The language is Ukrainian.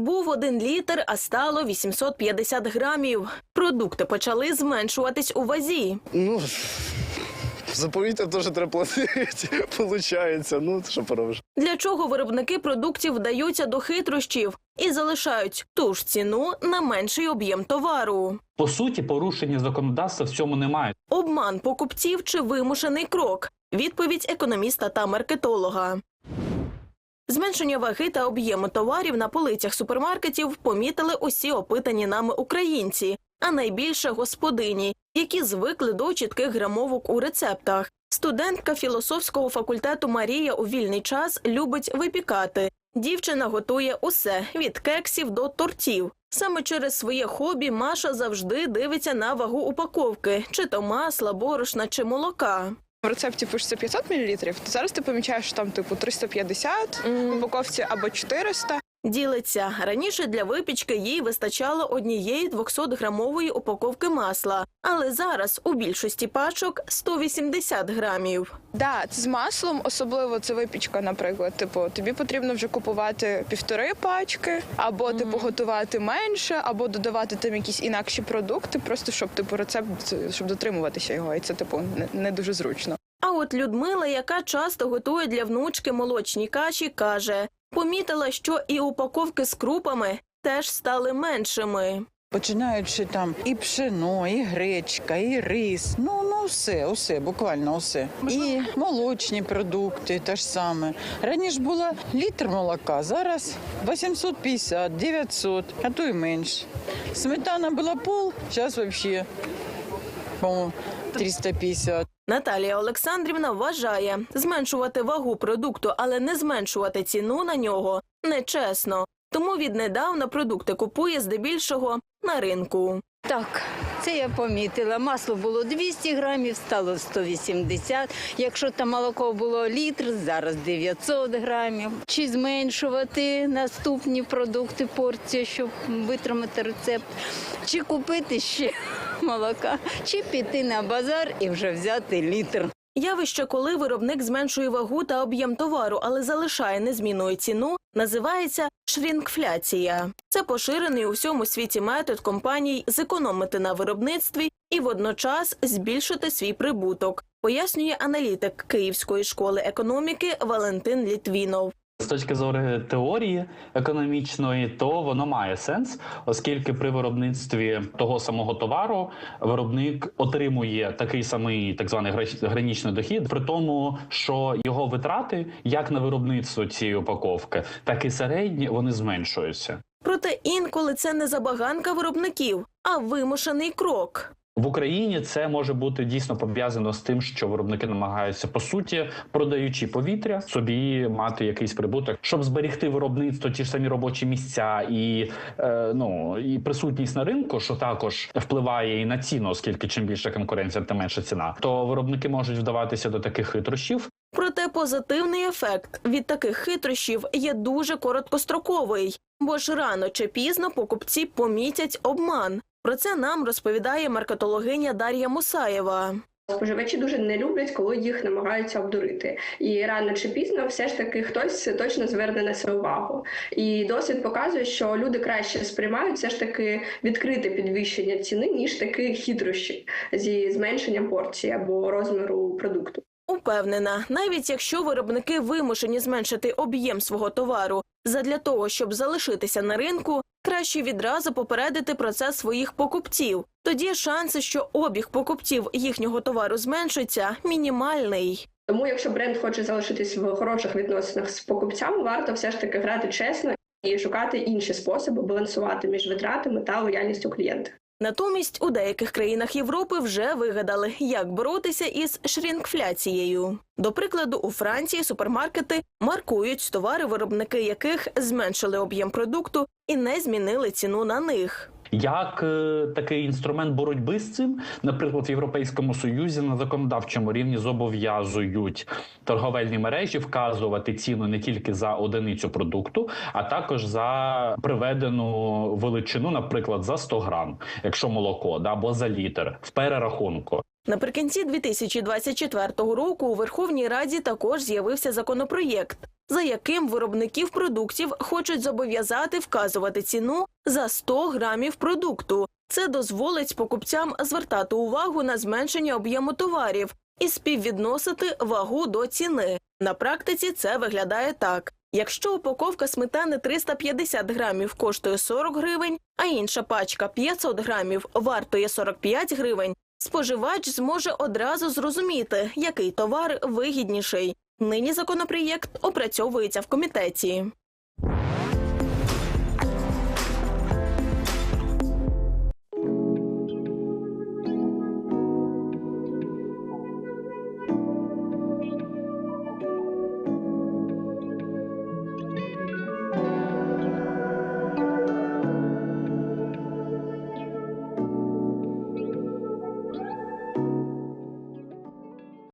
Був один літр, а стало 850 грамів. Продукти почали зменшуватись у вазі. Ну, за повітря теж треба платити, виходить. Ну, що поробиш. Для чого виробники продуктів вдаються до хитрощів і залишають ту ж ціну на менший об'єм товару. По суті, порушення законодавства в цьому немає. Обман покупців чи вимушений крок? Відповідь економіста та маркетолога. Зменшення ваги та об'єму товарів на полицях супермаркетів помітили усі опитані нами українці, а найбільше господині, які звикли до чітких грамовок у рецептах. Студентка філософського факультету Марія у вільний час любить випікати. Дівчина готує усе від кексів до тортів. Саме через своє хобі Маша завжди дивиться на вагу упаковки, чи то масла, борошна чи молока. В рецепті пишеться 500 мл, то зараз ти помічаєш, що там типу 350 в упаковці або 400. Ділиться раніше для випічки їй вистачало однієї 200-грамової упаковки масла, але зараз у більшості пачок 180 грамів. Да, з маслом, особливо це випічка, наприклад. Типу, тобі потрібно вже купувати півтори пачки, або типу готувати менше, або додавати там якісь інакші продукти, просто щоб типу рецепт, щоб дотримуватися його, і це типу не, не дуже зручно. А от Людмила, яка часто готує для внучки молочні каші, каже: помітила, що і упаковки з крупами теж стали меншими. Починаючи там і пшено, і гречка, і рис. Ну, ну все, усе, буквально усе. І молочні продукти те ж саме. Раніше було літр молока, зараз 850, 900, а то й менше. Сметана була пол, зараз взагалі, по-моєму, 350. Наталія Олександрівна вважає, зменшувати вагу продукту, але не зменшувати ціну на нього нечесно. Тому віднедавна продукти купує здебільшого на ринку. Так, це я помітила. Масло було 200 грамів, стало 180. Якщо там молоко було літр, зараз 900 грамів. Чи зменшувати наступні продукти порцію, щоб витримати рецепт, чи купити ще молока, чи піти на базар і вже взяти літр. Явище, коли виробник зменшує вагу та об'єм товару, але залишає незмінною ціну, називається шрінкфляція. Це поширений у всьому світі метод компаній зекономити на виробництві і водночас збільшити свій прибуток, пояснює аналітик Київської школи економіки Валентин Літвінов. З точки зору теорії економічної, то воно має сенс, оскільки при виробництві того самого товару виробник отримує такий самий так званий гранічний дохід, при тому, що його витрати як на виробництво цієї упаковки, так і середні вони зменшуються. Проте інколи це не забаганка виробників, а вимушений крок. В Україні це може бути дійсно пов'язано з тим, що виробники намагаються по суті, продаючи повітря, собі мати якийсь прибуток, щоб зберегти виробництво, ті ж самі робочі місця і е, ну і присутність на ринку, що також впливає і на ціну, оскільки чим більша конкуренція, тим менша ціна. То виробники можуть вдаватися до таких хитрощів, Проте позитивний ефект від таких хитрощів є дуже короткостроковий, бо ж рано чи пізно покупці помітять обман. Про це нам розповідає маркетологиня Дар'я Мусаєва. Споживачі дуже не люблять, коли їх намагаються обдурити. І рано чи пізно все ж таки хтось точно зверне на це увагу. І досвід показує, що люди краще сприймають все ж таки відкрите підвищення ціни, ніж такі хитрощі зі зменшенням порції або розміру продукту. Упевнена, навіть якщо виробники вимушені зменшити об'єм свого товару задля того, щоб залишитися на ринку, краще відразу попередити про це своїх покупців. Тоді шанси, що обіг покупців їхнього товару зменшиться, мінімальний. Тому, якщо бренд хоче залишитись в хороших відносинах з покупцями, варто все ж таки грати чесно і шукати інші способи балансувати між витратами та лояльністю клієнта. Натомість у деяких країнах Європи вже вигадали, як боротися із шрінкфляцією. До прикладу, у Франції супермаркети маркують товари, виробники яких зменшили об'єм продукту і не змінили ціну на них. Як е, такий інструмент боротьби з цим, наприклад, в Європейському Союзі на законодавчому рівні зобов'язують торговельні мережі вказувати ціну не тільки за одиницю продукту, а також за приведену величину, наприклад, за 100 грам, якщо молоко, да, або за літр в перерахунку. Наприкінці 2024 року у Верховній Раді також з'явився законопроєкт. за яким виробників продуктів хочуть зобов'язати вказувати ціну за 100 грамів продукту. Це дозволить покупцям звертати увагу на зменшення об'єму товарів і співвідносити вагу до ціни. На практиці це виглядає так. Якщо упаковка сметани 350 грамів коштує 40 гривень, а інша пачка 500 грамів вартує 45 гривень, споживач зможе одразу зрозуміти, який товар вигідніший. Нині законопроєкт опрацьовується в комітеті.